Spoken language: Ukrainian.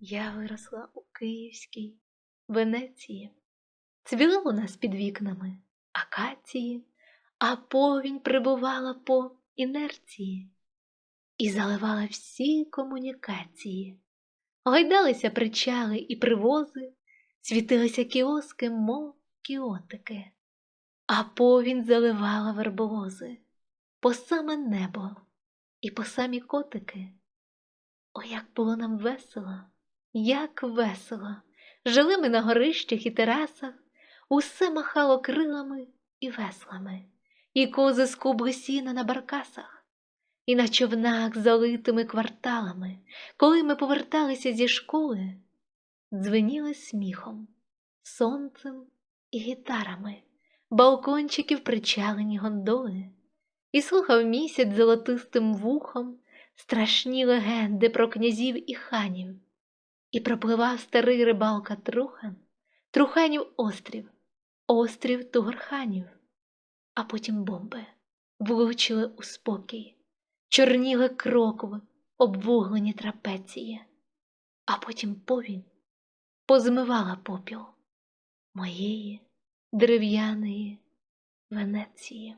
Я виросла у Київській Венеції. Цвіли у нас під вікнами акації, а повінь прибувала по інерції і заливала всі комунікації. Гойдалися причали і привози, світилися кіоски, мов кіотики, а повінь заливала верболози по саме небо і по самі котики. О, як було нам весело, як весело! Жили ми на горищах і терасах, усе махало крилами і веслами, і кози скубли сіна на баркасах, і на човнах залитими кварталами, коли ми поверталися зі школи, дзвеніли сміхом, сонцем і гітарами, балкончиків причалені гондоли, і слухав місяць золотистим вухом страшні легенди про князів і ханів, і пропливав старий рибалка Трухан, Труханів острів, острів Тугорханів, а потім бомби влучили у спокій, чорніли крокви, обвуглені трапеції, а потім повінь позмивала попіл моєї дерев'яної Венеції.